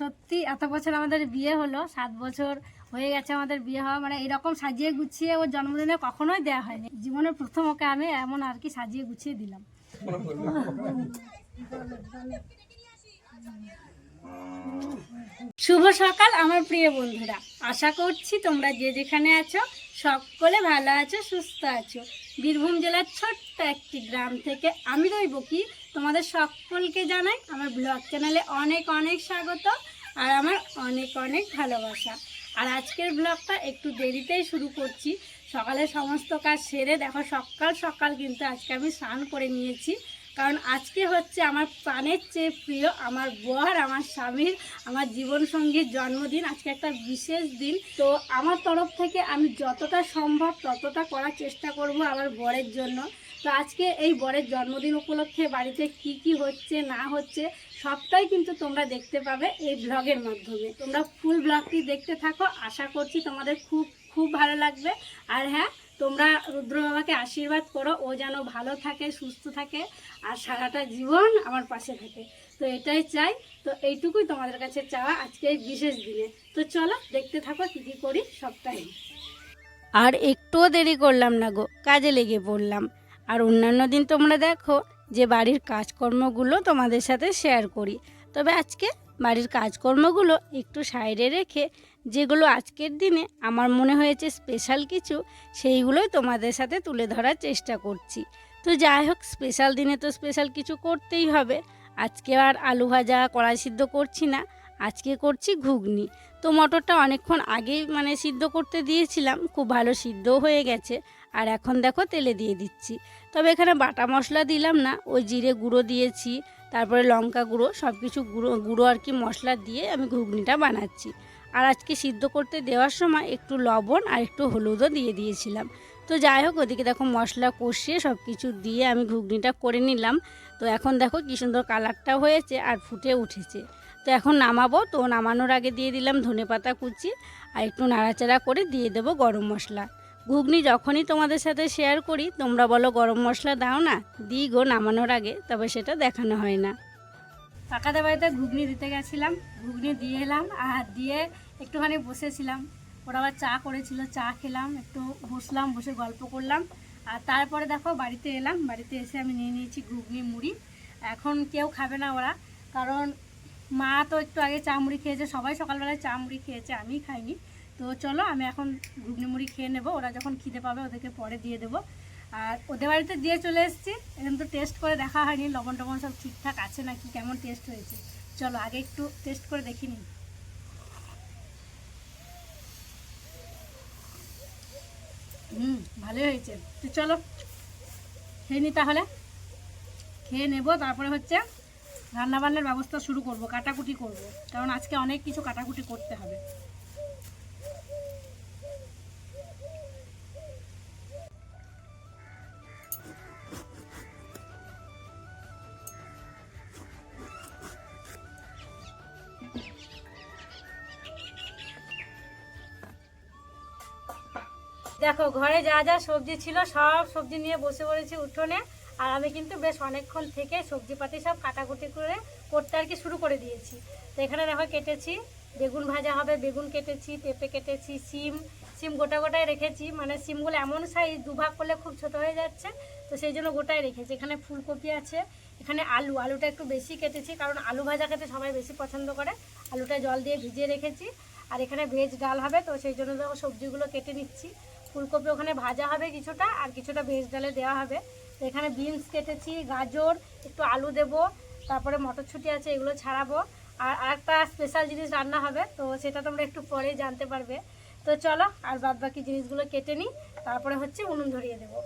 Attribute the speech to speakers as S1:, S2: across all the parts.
S1: সত্যি, এত বছর আমাদের বিয়ে হলো, সাত বছর হয়ে গেছে আমাদের বিয়ে হওয়া মানে এরকম সাজিয়ে গুছিয়ে ওর জন্মদিনে কখনোই দেওয়া হয়নি। জীবনের প্রথম ওকে আমি এমন আর কি সাজিয়ে গুছিয়ে দিলাম। শুভ সকাল, আমার প্রিয় বন্ধুরা। আশা করছি তোমরা যে যেখানে আছো, সকলে ভালো আছো, সুস্থ আছো। বীরভূম জেলার ছোট্ট একটি গ্রাম থেকে আমি রইব কি? তোমাদের সকলকে জানাই আমার ব্লগ চ্যানেলে অনেক অনেক স্বাগত আর আমার অনেক অনেক ভালোবাসা। আর আজকের ব্লগটা একটু দেরিতেই শুরু করছি। সকালে সমস্ত কাজ সেরে দেখো সকাল সকাল কিন্তু আজকে আমি স্নান করে নিয়েছি। কারণ আজকে হচ্ছে আমার প্রাণের চেয়ে প্রিয় আমার বর, আমার স্বামীর, আমার জীবনসঙ্গীর জন্মদিন। আজকে একটা বিশেষ দিন। তো আমার তরফ থেকে আমি যতটা সম্ভব ততটা করার চেষ্টা করব আমার বরের জন্য। তো আজকে এই বরের জন্মদিন উপলক্ষে বাড়িতে কি কি হচ্ছে, না হচ্ছে, সবটাই কিন্তু তোমরা দেখতে পাবে এই ব্লগের মাধ্যমে। তোমরা ফুল ব্লগটি দেখতে থাকো, আশা করছি তোমাদের খুব খুব ভালো লাগবে। আর হ্যাঁ তোমরা রুদ্র বাবাকে আশীর্বাদ করো, ও যেন ভালো থাকে, সুস্থ থাকে, আর সারাটা জীবন আমার পাশে থাকে। তো এটাই চাই, তো এইটুকুই তোমাদের কাছে চাওয়া আজকে এই বিশেষ দিনে। তো চলো, দেখতে থাকো কী কী করি, সবটাই। আর একটুও দেরি করলাম না গো, কাজে লেগে পড়লাম। আর অন্যান্য দিন তোমরা দেখো যে বাড়ির কাজকর্মগুলো তোমাদের সাথে শেয়ার করি। তবে আজকে বাড়ির কাজকর্মগুলো একটু সাইডে রেখে যেগুলো আজকের দিনে আমার মনে হয়েছে স্পেশাল কিছু, সেইগুলোই তোমাদের সাথে তুলে ধরার চেষ্টা করছি। তো যাই হোক স্পেশাল দিনে তো স্পেশাল কিছু করতেই হবে। আজকে আর আলু ভাজা, কড়াই সিদ্ধ করছি না। আজকে করছি ঘুগনি। তো মটরটা অনেকক্ষণ আগেই মানে সিদ্ধ করতে দিয়েছিলাম, খুব ভালো সিদ্ধও হয়ে গেছে। আর এখন দেখো তেলে দিয়ে দিচ্ছি। তবে এখানে বাটা মশলা দিলাম না, ওই জিরে গুঁড়ো দিয়েছি, তারপরে লঙ্কা গুঁড়ো সব কিছু গুঁড়ো গুঁড়ো আর কি মশলা দিয়ে আমি ঘুগনিটা বানাচ্ছি। আর আজকে সিদ্ধ করতে দেওয়ার সময় একটু লবণ আর একটু হলুদও দিয়ে দিয়েছিলাম। তো যাই হোক, ওদিকে দেখো মশলা কষিয়ে সব কিছু দিয়ে আমি ঘুগনিটা করে নিলাম। তো এখন দেখো কী সুন্দর কালারটা হয়েছে আর ফুটে উঠেছে। তো এখন নামাবো। তো নামানোর আগে দিয়ে দিলাম ধনেপাতা কুচি আর একটু নাড়াচাড়া করে দিয়ে দেবো গরম মশলা। ঘুগনি যখনই তোমাদের সাথে শেয়ার করি, তোমরা বলো গরম মশলা দাও না, দিই গো নামানোর আগে, তবে সেটা দেখানো হয় না। কাকাদের বাড়িতে ঘুগনি দিতে গেছিলাম, ঘুগনি দিয়ে এলাম আর দিয়ে একটুখানি বসেছিলাম। ওরা আবার চা করেছিল, চা খেলাম, একটু বসলাম, বসে গল্প করলাম। আর তারপরে দেখো বাড়িতে এলাম, বাড়িতে এসে আমি নিয়ে নিয়েছি ঘুগনি, মুড়ি। এখন কেউ খাবে না ওরা, কারণ মা তো একটু আগে চা মুড়ি খেয়েছে, সবাই সকালবেলায় চা মুড়ি খেয়েছে, আমি খাইনি। তো চলো, আমি এখন ঘুগনি মুড়ি খেয়ে নেব, ওরা যখন খিদে পাবে ওদেরকে পরে দিয়ে দেবো। আর ওদের বাড়িতে দিয়ে চলে এসেছি এখন তো টেস্ট করে দেখা হয়নি, লবণ টবণ সব ঠিকঠাক আছে নাকি, কেমন টেস্ট হয়েছে? চলো, আগে একটু টেস্ট করে দেখি নিই। হুম, ভালোই হয়েছে। তো চলো, খেয়ে নি তাহলে? খেয়ে নেব, তারপরে হচ্ছে রান্নাবান্নার ব্যবস্থা শুরু করব, কাটাকুটি করব, কারণ আজকে অনেক কিছু কাটাকুটি করতে হবে। দেখো, ঘরে যা যা সবজি ছিল, সব সবজি নিয়ে বসে পড়েছি উঠোনে। আর আমি কিন্তু বেশ অনেকক্ষণ থেকে সবজিপাতি সব কাটাকুটি করে করতে আর কি শুরু করে দিয়েছি। তো এখানে দেখো কেটেছি, বেগুন ভাজা হবে, বেগুন কেটেছি, পেঁপে কেটেছি সিম সিম গোটা গোটায় রেখেছি। মানে সিমগুলো এমন সাইজ দুভাগ করলে খুব ছোট হয়ে যাচ্ছে, তো সেই জন্য গোটায় রেখেছি। এখানে ফুলকপি আছে, এখানে আলু, আলুটা একটু বেশি কেটেছি কারণ আলু ভাজা খেতে সবাই বেশি পছন্দ করে। আলুটা জল দিয়ে ভিজিয়ে রেখেছি। আর এখানে ভেজ ডাল হবে, তো সেই জন্য দেখো সবজিগুলো কেটে নিচ্ছি। ফুলকপি ওখানে ভাজা হবে কিছুটা, আর কিছুটা ভেজ ডালে দেওয়া হবে। এখানে বিনস কেটেছি, গাজর, একটু আলু দেব, তারপরে মটরছুটি আছে, এগুলো ছাড়াবো। আর আরেকটা স্পেশাল জিনিস রান্না হবে, তো সেটা তোমরা একটু পরে জানতে পারবে। তো চলো, আর বাদ বাকি জিনিসগুলো কেটে নিই, তারপরে হচ্ছে উনুন ধরিয়ে দেবো।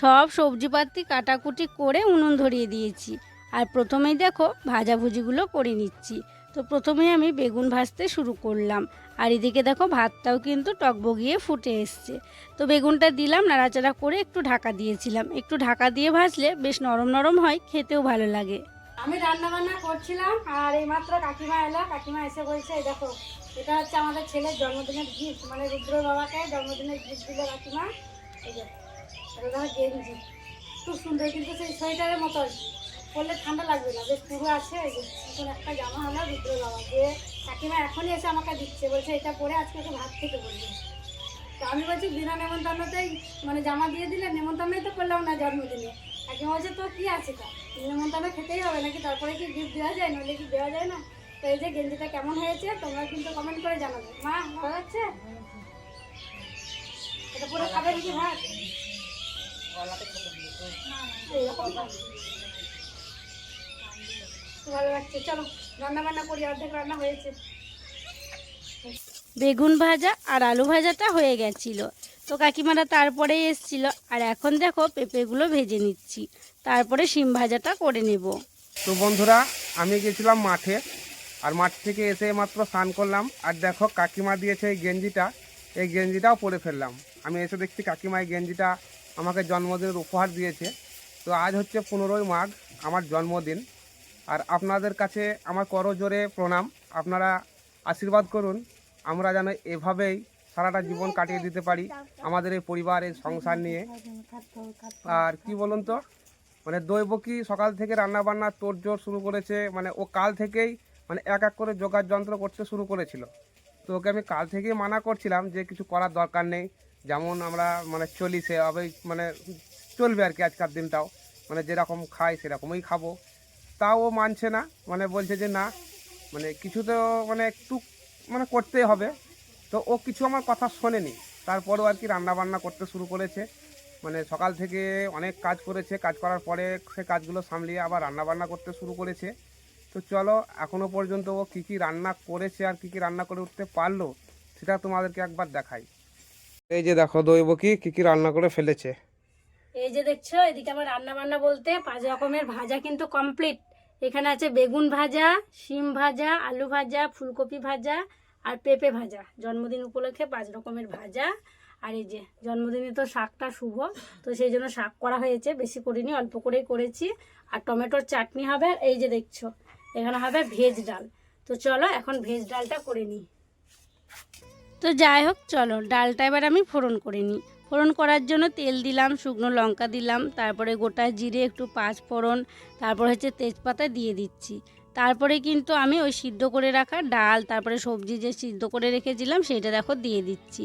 S1: সব সবজিপাতি কাটাকুটি করে উনুন ধরিয়ে দিয়েছি। আর প্রথমেই দেখো ভাজাভুজিগুলো করে নিচ্ছি। তো প্রথমেই আমি বেগুন ভাজতে শুরু করলাম। আর এদিকে দেখো ভাতটাও কিন্তু টকবগিয়ে ফুটে এসছে। তো বেগুনটা দিলাম, নাড়াচাড়া করে একটু ঢাকা দিয়েছিলাম। একটু ঢাকা দিয়ে ভাজলে বেশ নরম নরম হয়, খেতেও ভালো লাগে। আমি রান্না বান্না করছিলাম, আর এইমাত্র কাকিমা এলো। কাকিমা এসে বলছে, এই দেখো, এটা হচ্ছে আমাদের ছেলের জন্মদিনের গিফট মানে রুদ্র বাবাকে জন্মদিনের গিফট দিল কাকিমা। এই যে এটা গেঞ্জি। খুব সুন্দর, কিন্তু সেই সোয়েটারের মতো পরলে ঠান্ডা লাগবে না, বেশ পুরো আছে। এই যে একটা জামা হলো রুদ্র বাবা যে কাকিমা এখনই এসে আমাকে দিচ্ছে, বলছে এটা পরে আজকে ওকে ভাত খেতে বলবে। তো আমি বলছি, বিনা নেমন্তন্নতেই মানে জামা দিয়ে দিলে, নেমন্তন্নই তো করলাম না জন্মদিনে। কাকিমা বলছে তো কী আছে তা? নেমন্তন্ন খেতেই হবে নাকি? তারপরে কি গিফট দেওয়া যায়? নইলে কি দেওয়া যায় না? তো এই যে গেঞ্জিটা কেমন হয়েছে, তোমরা কিন্তু কমেন্ট করে জানাবে। মা, ভালো হচ্ছে এটা পুরো খাবে নাকি ভাত। ভালো লাগছে, চলো। রান্না করি অর্ধেক রান্না হয়েছে। বেগুন ভাজা আর আলু ভাজাটা হয়ে গেছিল। তো কাকিমারা তারপরে এসছিল আর এখন দেখো পেঁপেগুলো ভেজে নিচ্ছি। তারপরে শিম ভাজাটা করে নেব।
S2: তো বন্ধুরা আমি গেছিলাম মাঠে আর মাঠ থেকে এসে মাত্র স্নান করলাম। আর দেখো কাকিমা দিয়েছে এই গেঞ্জিটা এই গেঞ্জিটাও পরে ফেললাম। আমি এসে দেখছি কাকিমা এই গেঞ্জিটা আমাকে জন্মদিনের উপহার দিয়েছে। তো আজ হচ্ছে পনেরোই মাঘ আমার জন্মদিন। আর আপনাদের কাছে আমার করজোরে প্রণাম। আপনারা আশীর্বাদ করুন, আমরা যেন এভাবেই সারাটা জীবন কাটিয়ে দিতে পারি আমাদের এই পরিবারের সংসার নিয়ে। আর কি বলুন তো মানে দৈবকী সকাল থেকে রান্না বান্না তোড়জোড় শুরু করেছে? মানে ও কাল থেকেই মানে এক এক করে যোগার যন্ত্র করতে শুরু করেছিল। তো ওকে আমি কাল থেকেই মানা করছিলাম যে কিছু করার দরকার নেই। যেমন আমরা মানে চলি সেভাবেই মানে চলবে আর কি আজকার দিনটাও। মানে যেরকম খাই সেরকমই খাব। তাও মানছে না মানে বলছে যে না মানে কিছু তো মানে একটু মানে করতেই হবে। তো ও কিছু আমার কথা শোনেনি। তারপরেও আর কি রান্না বান্না করতে শুরু করেছে। মানে সকাল থেকে অনেক কাজ করেছে, কাজ করার পরে সে কাজগুলো সামলিয়ে আবার রান্না বান্না করতে শুরু করেছে। তো চলো, এখনও পর্যন্ত ও কী কী রান্না করেছে আর কী কী রান্না করে উঠতে পারল, সেটা তোমাদেরকে একবার দেখাই। এই যে দেখো দৈবকী কী কী রান্না করে ফেলেছে।
S1: এই যে দেখছ, এদিকে আমার রান্না বান্না বলতে পাঁচ রকমের ভাজা কিন্তু কমপ্লিট এখানে আছে বেগুন ভাজা, শিম ভাজা, আলু ভাজা, ফুলকপি ভাজা আর পেঁপে ভাজা। জন্মদিন উপলক্ষে পাঁচ রকমের ভাজা। আর এই যে জন্মদিনে তো শাকটা শুভ, তো সেই জন্য শাক করা হয়েছে। বেশি করিনি, অল্প করেই করেছি। আর টমেটোর চাটনি হবে এই যে দেখছ, এখানে হবে ভেজ ডাল। তো চলো এখন ভেজ ডালটা করে নিই। তো যাই হোক, চলো, ডালটা এবার আমি ফোড়ন করে নিই। ফোড়ন করার জন্য তেল দিলাম, শুকনো লঙ্কা দিলাম, তারপরে গোটা জিরে একটু পাঁচ ফোড়ন, তারপর হচ্ছে তেজপাতা দিয়ে দিচ্ছি। তারপরে কিন্তু আমি ওই সিদ্ধ করে রাখা ডাল, তারপরে সবজি যে সিদ্ধ করে রেখেছিলাম সেটা দেখো দিয়ে দিচ্ছি।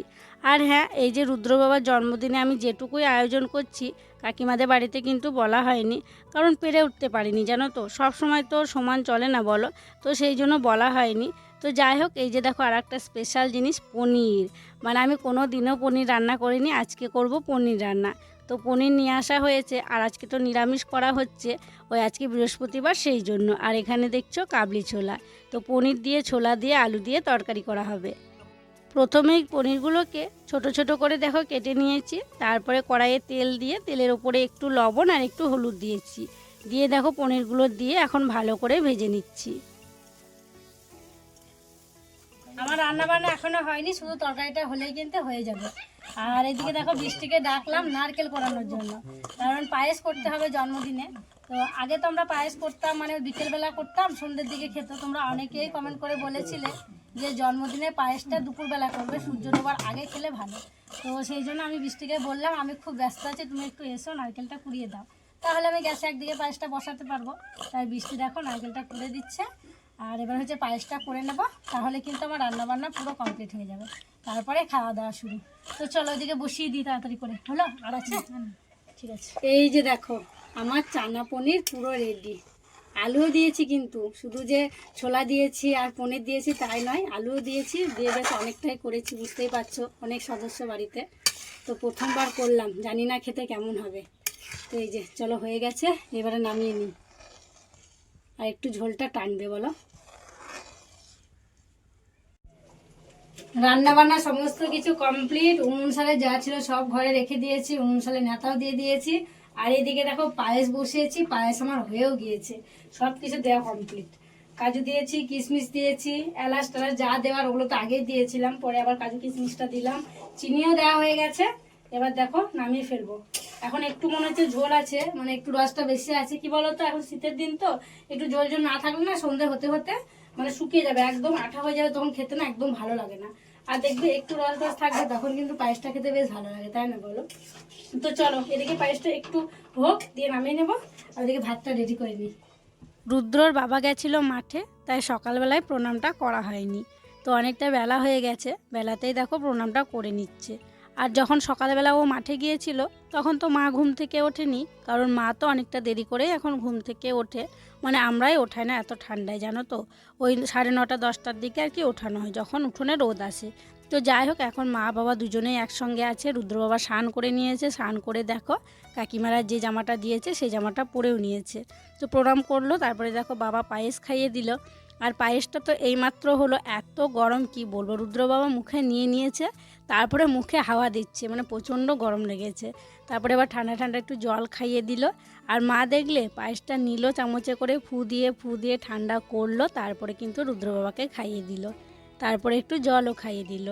S1: আর হ্যাঁ এই যে রুদ্র বাবার জন্মদিনে আমি যেটুকুই আয়োজন করছি, কাকিমাদের বাড়িতে কিন্তু বলা হয়নি, কারণ পেরে উঠতে পারিনি, জানো তো? সব সময় তো সমান চলে না বলো? তো সেই জন্য বলা হয়নি। তো যাই হোক, এই যে দেখো আর একটা স্পেশাল জিনিস, পনির। মানে আমি কোনো দিনও পনির রান্না করিনি, আজকে করব পনির রান্না। তো পনির নিয়ে আসা হয়েছে, আর আজকে তো নিরামিষ করা হচ্ছে, ওই আজকে বৃহস্পতিবার সেই জন্য। আর এখানে দেখছ কাবলি ছোলা। তো পনির দিয়ে ছোলা দিয়ে আলু দিয়ে তরকারি করা হবে। প্রথমেই পনিরগুলোকে ছোট ছোট করে দেখো কেটে নিয়েছি, তারপরে কড়াইয়ে তেল দিয়ে, তেলের ওপরে একটু লবণ আর একটু হলুদ দিয়েছি। দিয়ে দেখো পনিরগুলো দিয়ে এখন ভালো করে ভেজে নিচ্ছি। আমার রান্না বান্না এখনও হয়নি, শুধু তরকারিটা হলেই কিন্তু হয়ে যাবে। আর এদিকে দেখো বৃষ্টিকে ডাকলাম নারকেল করানোর জন্য। কারণ পায়েস করতে হবে জন্মদিনে। তো আগে তো আমরা পায়েস করতাম মানে বিকেলবেলা করতাম, সন্ধ্যের দিকে খেত। তোমরা অনেকেই কমেন্ট করে বলেছিলে যে জন্মদিনে পায়েসটা দুপুরবেলা করবে, সূর্য ডোবার আগে খেলে ভালো। তো সেই জন্য আমি বৃষ্টিকে বললাম, আমি খুব ব্যস্ত আছি, তুমি একটু এসো, নারকেলটা কুড়িয়ে দাও। তাহলে আমি গ্যাসে একদিকে পায়েসটা বসাতে পারব। তাই বৃষ্টি দেখো, নারকেলটা কুড়ে দিচ্ছে। আর এবার হচ্ছে পায়েসটা করে নেব তাহলে কিন্তু আমার রান্না বান্না পুরো কমপ্লিট হয়ে যাবে। তারপরে খাওয়া দাওয়া শুরু। তো চলো ওইদিকে বসিয়ে দিই তাড়াতাড়ি করে। হলো? আর আছে? ঠিক আছে। এই যে দেখো আমার চানা পনির পুরো রেডি আলুও দিয়েছি কিন্তু শুধু যে ছোলা দিয়েছি আর পনির দিয়েছি তাই নয় আলুও দিয়েছি। দিয়ে বেশ অনেকটাই করেছি বুঝতেই পারছ অনেক সদস্য বাড়িতে। তো প্রথমবার করলাম জানি না খেতে কেমন হবে। তো এই যে চলো হয়ে গেছে এবারে নামিয়ে নিই। আর একটু ঝোলটা টানবে বলো? রান্না বান্না সমস্ত কিছু কমপ্লিট উনুন সালে যা ছিল সব ঘরে রেখে দিয়েছি, উনুন সালে নেতাও দিয়ে দিয়েছি। আর এদিকে দেখো পায়েস বসিয়েছি, পায়েস আমার হয়েও গিয়েছে। সব কিছু দেওয়া কমপ্লিট কাজু দিয়েছি, কিশমিশ দিয়েছি, এলাচ টেলাচ যা দেওয়ার ওগুলো তো আগেই দিয়েছিলাম, পরে আবার কাজু কিশমিশটা দিলাম। চিনিও দেওয়া হয়ে গেছে। এবার দেখো নামিয়ে ফেলব। এখন একটু মনে হচ্ছে ঝোল আছে মানে একটু রসটা বেশি আছে। কি বলতো, এখন শীতের দিন তো, একটু ঝোল ঝোল না থাকলে না সন্ধে হতে হতে মানে শুকিয়ে যাবে, একদম আঠা হয়ে যাবে, তখন খেতে না একদম ভালো লাগে না। আর দেখবে একটু রস রস থাকবে, তখন কিন্তু পায়েসটা খেতে বেশ ভালো লাগে, তাই না বলো? তো চলো, এদিকে পায়েসটা একটু হোক, দিয়ে নামিয়ে নেব, আর ওদিকে ভাতটা রেডি করে নিই। রুদ্রর বাবা গেছিল মাঠে, তাই সকালবেলায় প্রণামটা করা হয়নি। তো অনেকটা বেলা হয়ে গেছে, বেলাতেই দেখো প্রণামটা করে নিচ্ছে। আর যখন সকালবেলা ও মাঠে গিয়েছিল, তখন তো মা ঘুম থেকে ওঠেনি, কারণ মা তো অনেকটা দেরি করেই এখন ঘুম থেকে ওঠে। মানে আমরাই ওঠাই না এত ঠান্ডায়, জানো তো? ওই সাড়ে নটা, দশটার দিকে আর কি ওঠানো হয়, যখন উঠোনে রোদ আসে। তো যাই হোক, এখন মা বাবা দুজনেই একসঙ্গে আছে রুদ্র বাবা স্নান করে নিয়েছে, স্নান করে দেখো, কাকিমারা যে জামাটা দিয়েছে, সেই জামাটা পরেও নিয়েছে। তো প্রণাম করল, তারপরে দেখো বাবা পায়েস খাইয়ে দিল। আর পায়েসটা তো এইমাত্র হলো এত গরম, কি বলব? রুদ্র বাবা মুখে নিয়ে নিয়েছে, তারপরে মুখে হাওয়া দিচ্ছে মানে প্রচণ্ড গরম লেগেছে। তারপরে এবার ঠান্ডা ঠান্ডা একটু জল খাইয়ে দিল। আর মা দেখলে পায়েসটা নিল, চামচে করে ফু দিয়ে ফু দিয়ে ঠান্ডা করল, তারপরে কিন্তু রুদ্র বাবাকে খাইয়ে দিল। তারপরে একটু জলও খাইয়ে দিল।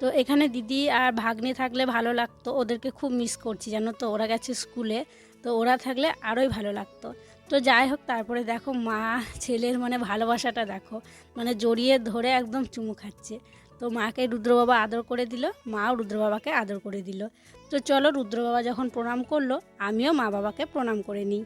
S1: তো এখানে দিদি আর ভাগ্নে থাকলে ভালো লাগতো, ওদেরকে খুব মিস করছি, জানো তো? ওরা গেছে স্কুলে, তো ওরা থাকলে আরোই ভালো লাগতো। তো যাই হোক, তারপরে দেখো মা ছেলের মানে ভালোবাসাটা দেখো মানে জড়িয়ে ধরে একদম চুমু খাচ্ছে। তো মাকে রুদ্র বাবা আদর করে দিল, মাও রুদ্র বাবাকে আদর করে দিল। তো চলো রুদ্র বাবা যখন প্রণাম করল, আমিও মা বাবাকে প্রণাম করে নিই।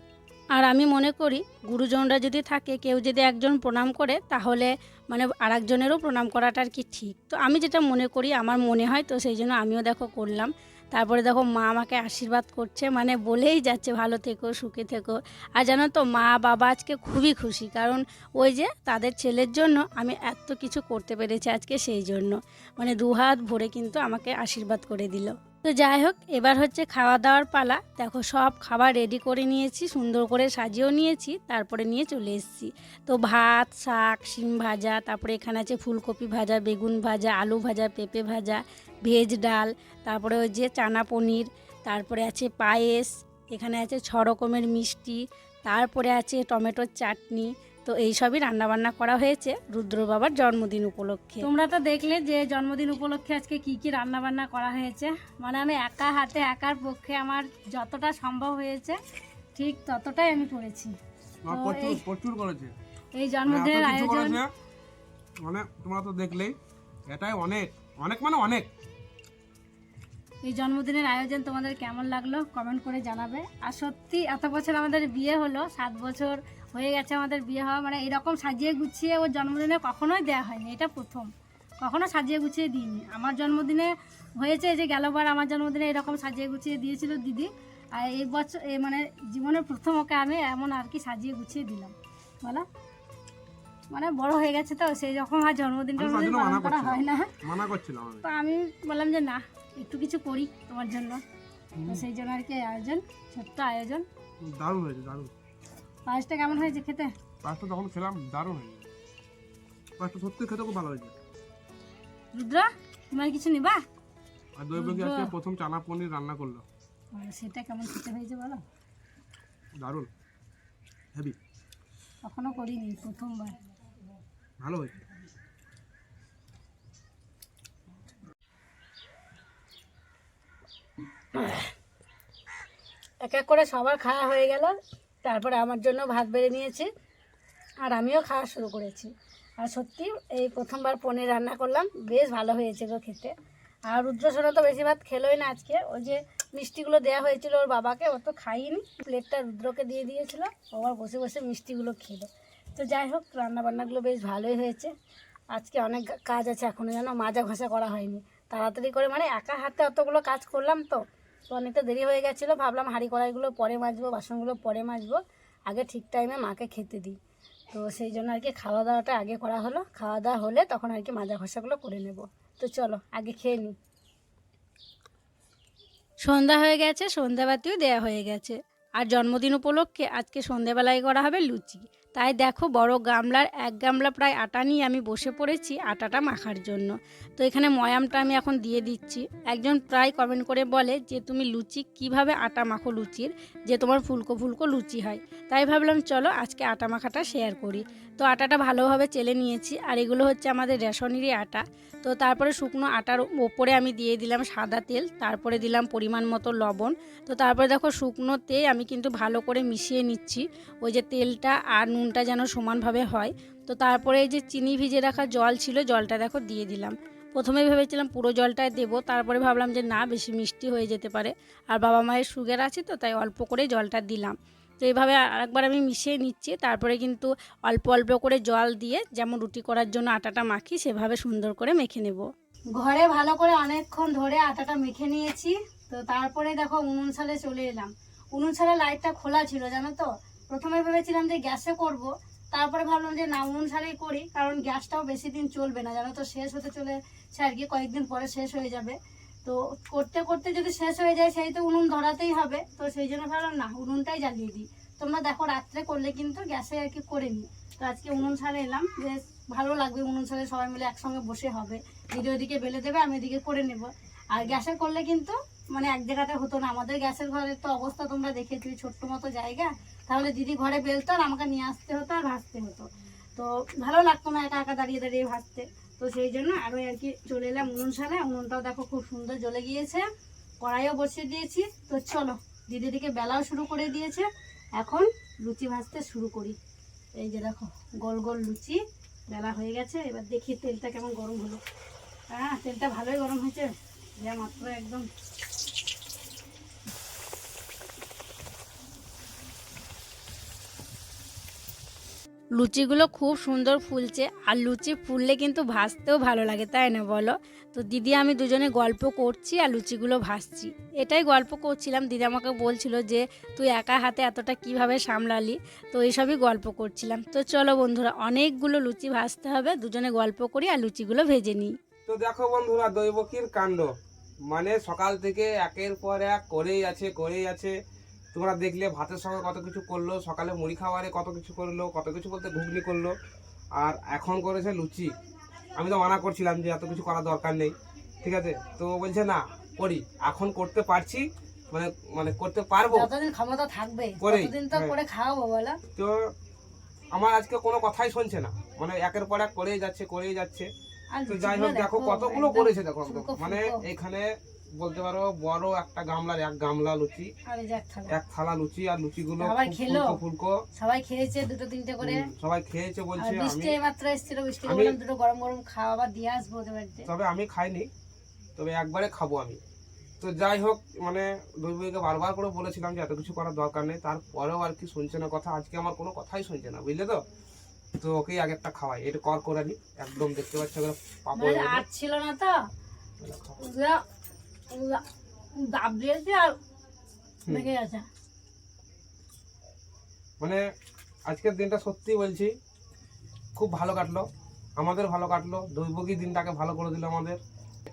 S1: আর আমি মনে করি, গুরুজনরা যদি থাকে, কেউ যদি একজন প্রণাম করে, তাহলে মানে আরেকজনেরও প্রণাম করাটা আর কি ঠিক। তো আমি যেটা মনে করি, আমার মনে হয়, তো সেই জন্য আমিও দেখো করলাম। তারপরে দেখো মা আমাকে আশীর্বাদ করছে মানে বলেই যাচ্ছে ভালো থেকো, সুখে থেকো। আর জানো তো, মা বাবা আজকে খুবই খুশি, কারণ ওই যে তাদের ছেলের জন্য আমি এত কিছু করতে পেরেছি আজকে সেই জন্য। মানে দুহাত ভরে কিন্তু আমাকে আশীর্বাদ করে দিল। তো যাই হোক, এবার হচ্ছে খাওয়া দাওয়ার পালা। দেখো, সব খাবার রেডি করে নিয়েছি, সুন্দর করে সাজিয়েও নিয়েছি, তারপরে নিয়ে চলে এসেছি। তো ভাত, শাক, শিম ভাজা, তারপরে এখানে আছে ফুলকপি ভাজা, বেগুন ভাজা, আলু ভাজা, পেঁপে ভাজা ভেজ ডাল তারপরে ওই যে চানা পনির তারপরে আছে পায়েস এখানে আছে ছ রকমের মিষ্টি তারপরে আছে টমেটোর চাটনি তো এইসবই রান্নাবান্না করা হয়েছে রুদ্র বাবার জন্মদিন উপলক্ষে। তোমরা তো দেখলে যে জন্মদিন উপলক্ষে আজকে কি কি রান্নাবান্না করা হয়েছে। মানে আমি একা হাতে একার পক্ষে আমার যতটা সম্ভব হয়েছে ঠিক ততটাই আমি করেছি।
S2: প্রচুর
S1: এই-
S2: করেছে।
S1: এই
S2: মানে
S1: জন্মদিনের আয়োজন
S2: মানে তোমরা তো দেখলেই এটাই অনেক অনেক মানে অনেক।
S1: এই জন্মদিনের আয়োজন তোমাদের কেমন লাগল কমেন্ট করে জানাবে। আর সত্যি এত বছর আমাদের বিয়ে হলো সাত বছর হয়ে গেছে আমাদের বিয়ে হওয়া মানে এরকম সাজিয়ে গুছিয়ে ওর জন্মদিনে কখনোই দেওয়া হয়নি এটা প্রথম। কখনো সাজিয়ে গুছিয়ে দিইনি। আমার জন্মদিনে হয়েছে যে গেলবার আমার জন্মদিনে এরকম সাজিয়ে গুছিয়ে দিয়েছিল দিদি। আর এই বছর এই মানে জীবনের প্রথম ওকে আমি এমন আর কি সাজিয়ে গুছিয়ে দিলাম। বলো? মানে বড় হয়ে গেছে তো সেই রকম আর জন্মদিন
S2: আমি
S1: টন্মদিন
S2: জন্য
S1: পালন
S2: মানা
S1: করা হয় না। তো আমি বললাম যে না একটু কিছু করি তোমার জন্য। তো সেই জন্য আর কি আয়োজন ছোট্ট আয়োজন।
S2: দারুণ হয়েছে দারুণ।
S1: পায়েসটা কেমন হয়েছে খেতে?
S2: পাঁচটা যখন খেলাম দারুণ হয়েছে। পাঁচটা সত্যি খেতে খুব ভালো হয়েছে।
S1: রুদ্র তোমার কিছু নিবা?
S2: আর দই বগি আজকে প্রথম চানা পনির রান্না করল।
S1: সেটা কেমন খেতে হয়েছে বলো?
S2: দারুণ। হেভি
S1: কখনো করিনি প্রথমবার।
S2: ভালো হয়েছে।
S1: এক এক করে সবার খাওয়া হয়ে গেল। তারপরে আমার জন্য ভাত বেড়ে নিয়েছি। আর আমিও খাওয়া শুরু করেছি। আর সত্যি এই প্রথমবার পনির রান্না করলাম। বেশ ভালো হয়েছে গো খেতে। আর রুদ্রসোনা তো বেশি ভাত খেলোই না আজকে। ওই যে মিষ্টিগুলো দেওয়া হয়েছিল ওর বাবাকে, ও তো খাইনি। প্লেটটা রুদ্রকে দিয়ে দিয়েছিল। আবার বসে বসে মিষ্টিগুলো খেলো। তো যাই হোক, রান্নাবান্নাগুলো বেশ ভালোই হয়েছে। আজকে অনেক কাজ আছে এখনও যেন মাজা ঘষা করা হয়নি। তাড়াতাড়ি করে মানে একা হাতে অতগুলো কাজ করলাম তো। তো অনেকটা দেরি হয়ে গেছিল, ভাবলাম হাঁড়ি কড়াইগুলো পরে মাজবো, বাসনগুলো পরে মাজবো। আগে ঠিক টাইমে মাকে খেতে দিই। তো সেই জন্য আর কি খাওয়া দাওয়াটা আগে করা হলো। খাওয়া দাওয়া হলে তখন আর কি মাজা ঘষাগুলো করে নেব। তো চলো, আগে খেয়ে নিই। সন্ধ্যা হয়ে গেছে সন্ধ্যাবাতিও দেয়া হয়ে গেছে। আর জন্মদিন উপলক্ষে আজকে সন্ধ্যাবেলায় করা হবে লুচি। তাই দেখো বড় গামলার এক গামলা প্রায় আটা নিয়ে আমি বসে পড়েছি আটাটা মাখার জন্য। তো এখানে ময়ামটা আমি এখন দিয়ে দিচ্ছি। একজন প্রায় কমেন্ট করে বলে যে, তুমি লুচি কীভাবে আটা মাখো লুচির? যে তোমার ফুলকো ফুলকো লুচি হয়। তাই ভাবলাম, চলো আজকে আটা মাখাটা শেয়ার করি। তো আটাটা ভালোভাবে চেলে নিয়েছি। আর এগুলো হচ্ছে আমাদের রেশনেরই আটা। তো তারপরে শুকনো আটার ওপরে আমি দিয়ে দিলাম সাদা তেল, তারপরে দিলাম পরিমাণ মতো লবণ। তো তারপরে দেখো শুকনোতে আমি কিন্তু ভালো করে মিশিয়ে নিচ্ছি, ওই যে তেলটা আর নুনটা যেন সমানভাবে হয়। তো তারপরে যে চিনি ভিজে রাখা জল ছিল, জলটা দেখো দিয়ে দিলাম। প্রথমে ভেবেছিলাম পুরো জলটাই দেবো, তারপরে ভাবলাম যে না, বেশি মিষ্টি হয়ে যেতে পারে। আর বাবা মায়ের সুগার আছে তো, তাই অল্প করে জলটা দিলাম। তো এইভাবে আরেকবার আমি মিশিয়ে নিচ্ছি। তারপরে কিন্তু অল্প অল্প করে জল দিয়ে যেমন রুটি করার জন্য আটাটা মাখি, সেভাবে সুন্দর করে মেখে নেব। ঘরে ভালো করে অনেকক্ষণ ধরে আটাটা মেখে নিয়েছি। তো তারপরে দেখো উনুন সালে চলে এলাম। উনুন সালে লাইটটা খোলা ছিল, জানো তো? প্রথমে ভেবেছিলাম যে গ্যাসে করব। তারপরে ভাবলাম যে না, উনুন সালেই করি, কারণ গ্যাসটাও বেশি দিন চলবে না, জানো তো? শেষ হতে চলেছে আর কি, কয়েকদিন পরে শেষ হয়ে যাবে। তো করতে করতে যদি শেষ হয়ে যায়, সেই তো উনুন ধরাতেই হবে। তো সেই জন্য ভাবলাম, না, উনুনটাই জ্বালিয়ে দিই। তোমরা দেখো, রাত্রে করলে কিন্তু গ্যাসে আর কি করে নিই। তো আজকে উনুন সালে এলাম। বেশ, ভালো লাগবে উনুন সালে সবাই মিলে একসঙ্গে বসে হবে। দিদি ওদিকে বেলে দেবে, আমি এদিকে করে নেব। আর গ্যাসে করলে কিন্তু মানে এক জায়গাতে হতো না। আমাদের গ্যাসের ঘরের তো অবস্থা তোমরা দেখেছি, ছোট্ট মতো জায়গা। তাহলে দিদি ঘরে বেলতো আর আমাকে নিয়ে আসতে হতো আর ভাসতে হতো। তো ভালো লাগতো না একা একা দাঁড়িয়ে দাঁড়িয়ে ভাজতে তো সেই জন্য আমি আর কি চলে এলাম উনুন সালে উনুনটাও দেখো খুব সুন্দর জ্বলে গিয়েছে। কড়াইও বসিয়ে দিয়েছি। তো চলো দিদি দিকে বেলাও শুরু করে দিয়েছে। এখন লুচি ভাজতে শুরু করি। এই যে দেখো, গোল গোল লুচি বেলা হয়ে গেছে। এবার দেখি তেলটা কেমন গরম হলো। হ্যাঁ তেলটা ভালোই গরম হয়েছে। যা মাত্র একদম লুচিগুলো খুব সুন্দর ফুলছে। আর লুচি ফুললে কিন্তু ভাজতেও ভালো লাগে, তাই না বলো? তো দিদি, আমি দুজনে গল্প করছি আর লুচিগুলো ভাজছি। এটাই গল্প করছিলাম। দিদি আমাকে বলছিল যে, তুই একা হাতে এতটা কীভাবে সামলালি? তো এইসবই গল্প করছিলাম। তো চলো বন্ধুরা, অনেকগুলো লুচি ভাজতে হবে। দুজনে গল্প করি আর লুচিগুলো ভেজে নিই।
S2: তো দেখো বন্ধুরা, দৈবকীর কাণ্ড। মানে সকাল থেকে একের পর এক করেই আছে করেই আছে। তোমরা দেখলে ভাতের সঙ্গে কত কিছু করল সকালে মুড়ি খাওয়ারে কত কিছু করল কত কিছু বলতে ঘুগনি করল আর এখন করেছে লুচি। আমি তো মানা করছিলাম যে এত কিছু করার দরকার নেই ঠিক আছে? তো বলছে না করি। এখন করতে পারছি মানে মানে করতে পারব।
S1: যতদিন ক্ষমতা থাকবে ততদিন তো
S2: হ্যাঁ।
S1: করে খাওয়াবো বলো।
S2: তো আমার আজকে কোনো কথাই শুনছে না। মানে একের পর এক করেই যাচ্ছে করেই যাচ্ছে। তো যাই হোক দেখো কতগুলো করেছে দেখো মানে এখানে বলতে পারো বড় একটা গামলার এক গামলা লুচি
S1: এক থালা।
S2: লুচি আর
S1: সবাই খেলো?
S2: ফুলকো
S1: সবাই খেয়েছে দুটো তিনটে করে?
S2: সবাই খেয়েছে বলছে
S1: বৃষ্টি মাত্র এসেছিল বৃষ্টিকে
S2: আমি-
S1: বললাম দুটো গরম গরম খাওয়া দিয়ে আসব
S2: তবে আমি খাইনি তবে একবারে খাব আমি। তো যাই হোক মানে দৈবীকে বারবার করে বলেছিলাম যে এত কিছু করার দরকার নেই তারপরেও আর কি শুনছে না কথা আজকে আমার কোনো কথাই শুনছে না বুঝলে তো? তো ওকেই আগে একটা খাওয়াই এটা কর করে নি একদম দেখতে পাচ্ছ পাপড়
S1: মানে আর ছিল না তো? ওগুলা দাব দিয়েছে আর
S2: হুম।
S1: গেছে
S2: মানে আজকের দিনটা সত্যি বলছি খুব ভালো কাটলো আমাদের ভালো কাটলো দৈবকী দিনটাকে ভালো করে দিল আমাদের।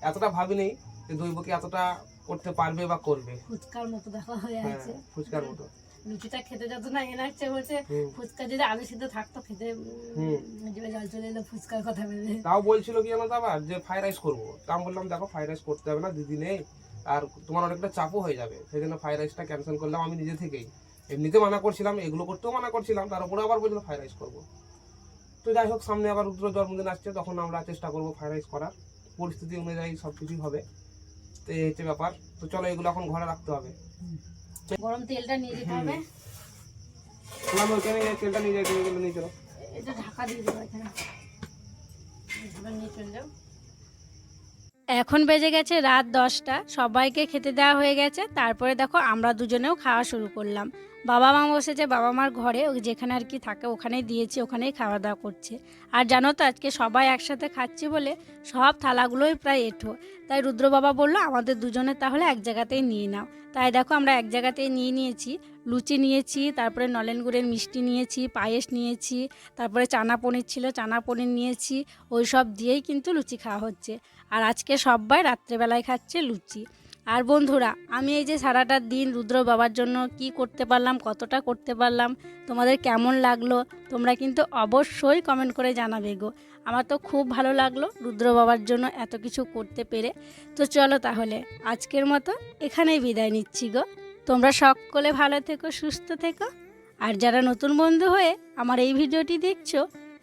S2: এতটা ভাবিনি যে দৈবকী এতটা করতে পারবে বা করবে।
S1: ফুচকার মতো দেখা হয়ে
S2: হ্যাঁ
S1: আছে।
S2: ফুচকার মতো।
S1: লুচিটা খেতে যত না এ লাগছে বলছে। ফুচকা যদি আলু সিদ্ধ থাকতো খেতে
S2: হুম।
S1: জিভে জল চলে এলো ফুচকার কথা ভেবে।
S2: তাও বলছিল কি জানো তো আবার যে ফ্রাইড রাইস করব। তা আমি বললাম দেখো ফ্রাইড রাইস করতে হবে না দিদি নেই। আর তোমার অনেকটা চাপও হয়ে যাবে। সেই জন্য ফ্রাইড রাইসটা ক্যান্সেল করলাম আমি নিজে থেকেই। এমনিতে মানা করছিলাম এগুলো করতেও মানা করছিলাম তার উপরে আবার বলছিল ফ্রাইড রাইস করব। তো যাই হোক সামনে আবার রুদ্র জন্মদিন আসছে তখন আমরা চেষ্টা করব ফ্রাইড রাইস করার। পরিস্থিতি অনুযায়ী সব কিছুই হবে। তো এই হচ্ছে ব্যাপার। তো চলো এগুলো এখন ঘরে রাখতে হবে।
S1: গরম তেলটা নিয়ে যেতে হবে।
S2: তেলটা নিয়ে যাই তুমি নিয়ে চলো।
S1: এটা ঢাকা দিয়ে দেবো এখানে। নিয়ে চলে যাও। এখন বেজে গেছে রাত দশটা সবাইকে খেতে দেওয়া হয়ে গেছে। তারপরে দেখো আমরা দুজনেও খাওয়া শুরু করলাম। বাবা মা বসেছে বাবা মার ঘরে যেখানে আর কি থাকে ওখানেই দিয়েছি, ওখানেই খাওয়া দাওয়া করছে। আর জানো তো, আজকে সবাই একসাথে খাচ্ছি বলে সব থালাগুলোই প্রায় এঁঠো। তাই রুদ্র বাবা বলল, আমাদের দুজনে তাহলে এক জায়গাতেই নিয়ে নাও। তাই দেখো, আমরা এক জায়গাতেই নিয়ে নিয়েছি। লুচি নিয়েছি, তারপরে নলেন গুড়ের মিষ্টি নিয়েছি, পায়েস নিয়েছি, তারপরে চানা পনির ছিল, চানা পনির নিয়েছি, ওই সব দিয়েই কিন্তু লুচি খাওয়া হচ্ছে। আর আজকে সবাই রাত্রেবেলায় খাচ্ছে লুচি। আর বন্ধুরা, আমি এই যে সারাটা দিন রুদ্র বাবার জন্য কি করতে পারলাম, কতটা করতে পারলাম, তোমাদের কেমন লাগল, তোমরা কিন্তু অবশ্যই কমেন্ট করে জানাবে গো। আমার তো খুব ভালো লাগল রুদ্র বাবার জন্য এত কিছু করতে পেরে। তো চলো তাহলে, আজকের মতো এখানেই বিদায় নিচ্ছি গো। তোমরা সকলে ভালো থেকো, সুস্থ থেকো। আর যারা নতুন বন্ধু হয়ে আমার এই ভিডিওটি দেখছ,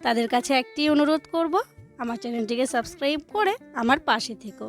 S1: তাদের কাছে একটি অনুরোধ করব, আমার চ্যানেলটিকে সাবস্ক্রাইব করে আমার পাশে থেকো।